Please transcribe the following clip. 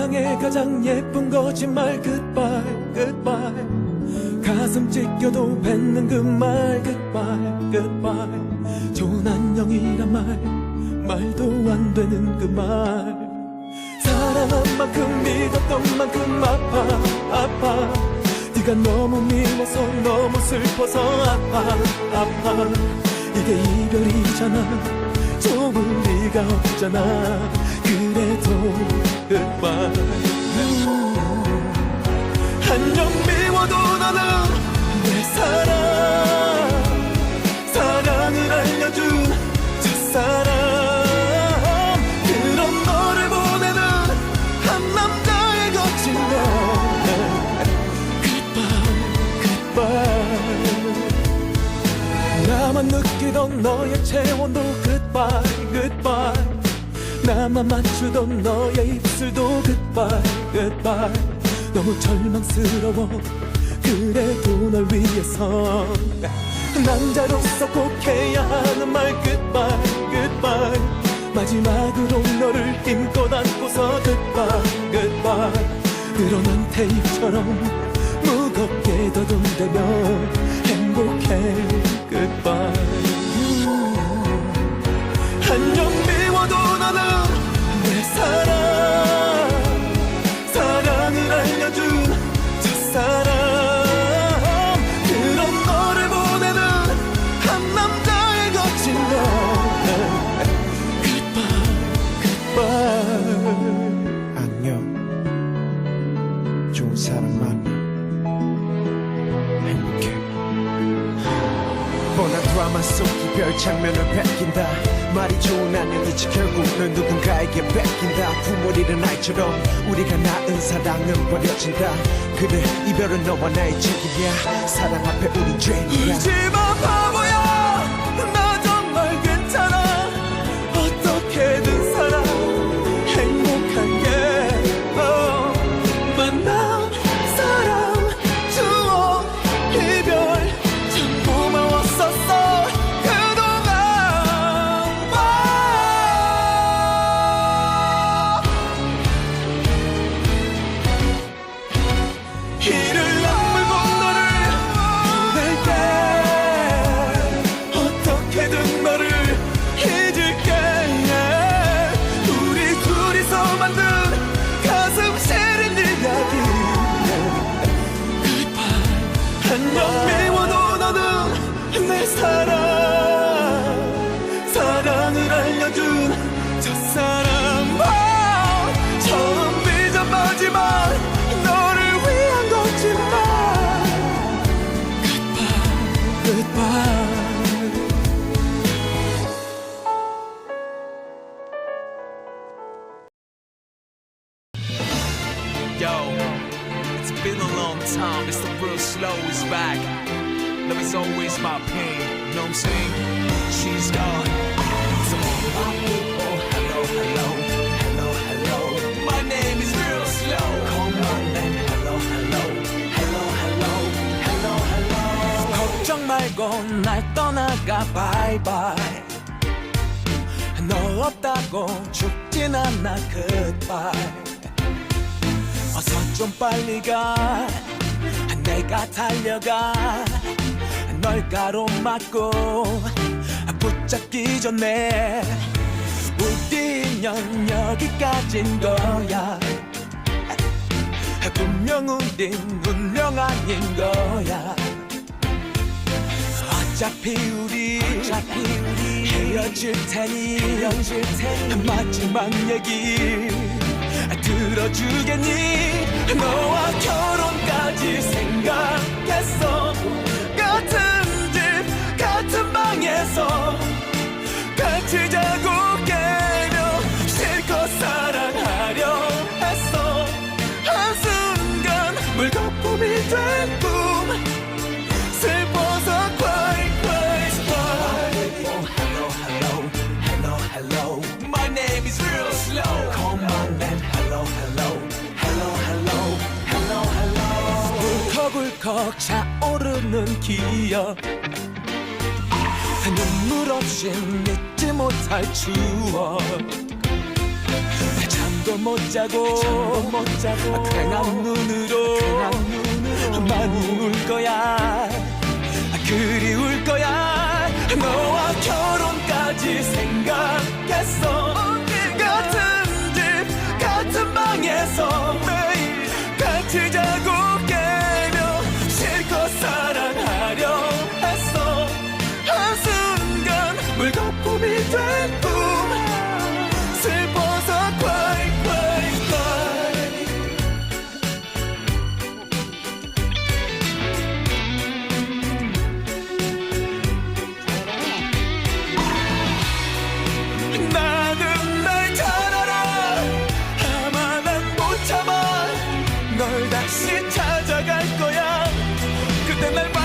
세상에 가장 예쁜 거짓말 goodbye goodbye. 가슴 찢겨도 뱉는 그 말 goodbye goodbye. 좋은 안녕이란 말 말도 안 되는 그 말. 사랑한 만큼 믿었던 만큼 아파 아파. 네가 너무 미워서 너무 슬퍼서 아파 아파. 이게 이별이잖아. 좋을 리가 없잖아. 그래도 goodbye 한점 미워도 너는 내 사랑. 사랑을 알려준 첫사랑. 그런 너를 보내는 한 남자의 거친 날 Goodbye, goodbye. 나만 느끼던 너의 체온도 Goodbye, goodbye 나만 맞추던 너의 입술도 Goodbye, goodbye. 너무 절망스러워. 그래도 널 위해서. 남자로서 꼭 해야 하는 말 Goodbye, goodbye. 마지막으로 너를 힘껏 안고서 Goodbye, goodbye. 늘어난 테이프처럼 무겁게 더듬대며 행복해 Goodbye 드라마 속 이 별 장면을 베낀다. 말이 좋은 안녕이지 결국은 누군가에게 뺏긴다. 부모리는 아이처럼 우리가 낳은 사랑은 버려진다. 그래 이별은 너와 나의 책임이야. 사랑 앞에 우린 죄인이야. 울지마 바보 한점 미워도 너는 내 사랑 사랑을 알려준 첫사랑 아, 처음 빚은 마지막 너를 위한 거지만 Goodbye, goodbye been a long time. It's the real slow is back. Love is always my pain. You know what I'm saying? She's gone. So, my people, hello, hello, hello, hello. My name is real slow. Call my name. Hello, hello, hello, hello, hello, hello. 걱정 말고 날 떠나가 바이바이 너 없다고 죽진 않아 goodbye 어서 좀 빨리 가. 내가 달려가. 널 가로막고 붙잡기 전에 우리 인연 여기까진 거야. 분명 우린 운명 아닌 거야. 어차피 우리, 어차피 우리 헤어질 테니, 헤어질 테니. 마지막 얘기 들어주겠니? 너와 결혼까지 생각했어 울컥울컥 차오르는 기억. 눈물 없이 잊지 못할 추억. 잠도 잠도 못 자고. 못 자고 그냥 눈으로. 많이 울 거야. 그리울 거야. 너와 생각했어 en el